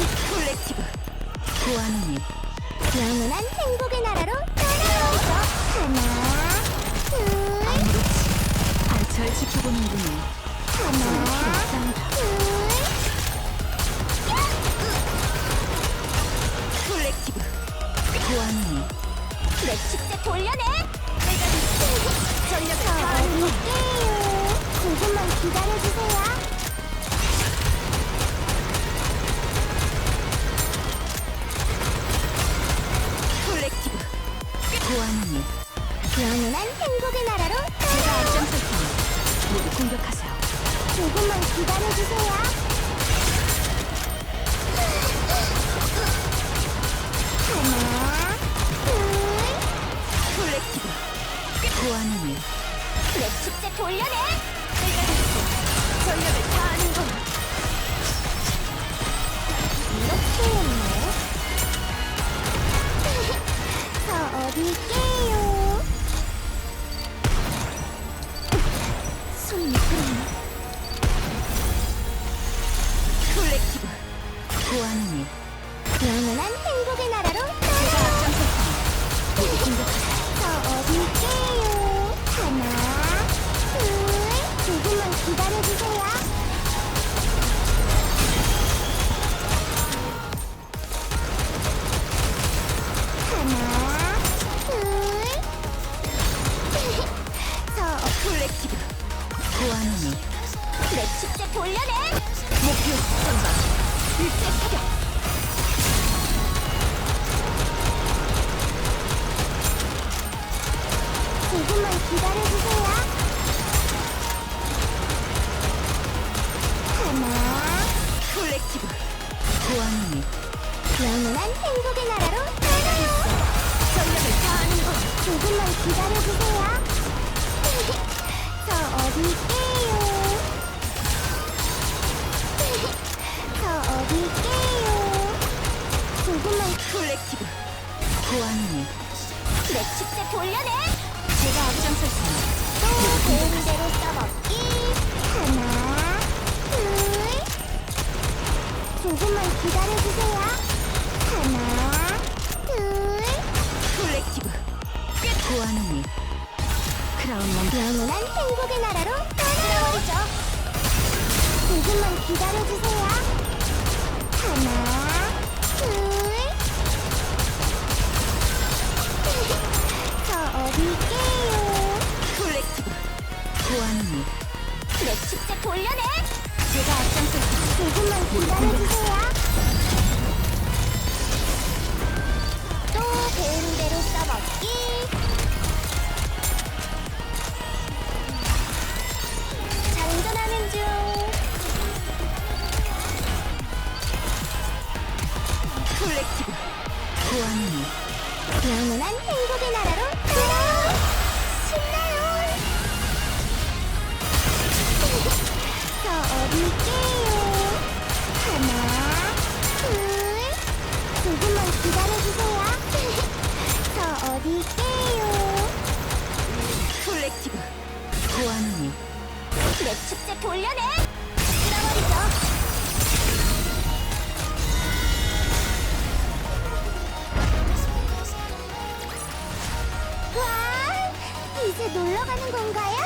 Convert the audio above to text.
콜렉티브. 고아노니 영원한 행복의 나라로 따라와서 하나 둘. 아무렇지 아잘 지켜보는군요. 하나 필요합니다. 둘 콜렉티브. 고아노니. 내 축제 돌려내. 내가 전력 다할게요 조금만 기다려주세요. 공격하세요. 조금만 기다려주세요. 고아누니 영원한 행복의 나라로 제가 떠나요. 저 어디 있게요? 하나, 둘, 조금만 기다려주세요. 하나, 둘, 저 콜렉티브 고아누니 내 축제 돌려내! 목표 선방 조금만 기다려주세요. 하나, 콜렉티브 고아누니 영원한 행복의 나라로 떠나요. 전력을 다하는 것 조금만 기다려주세요. 저 어디 있게 조금만 콜렉티브. 고아누니? 내 축제 돌려내! 제가 앞장설 테니 또 배운 대로 써먹기. 하나 둘. 조금만 기다려주세요. 하나 둘. 콜렉티브. 고아누니? 크라운 왕 영원한 행복의 나라로 떠나버리죠. 조금만 기다려주세요 돌려내 제가 테니 조금만 기다려주세요. 또 배운 대로 써먹기. 장전하는 중. 콜렉티브 고아누니 영원한 행복 있게요? 하나, 둘, 조금만 기다려주세요. 저 어디 있게요? 콜렉티브 고아누니 내 축제 돌려내! 이제 놀러 가는 건가요?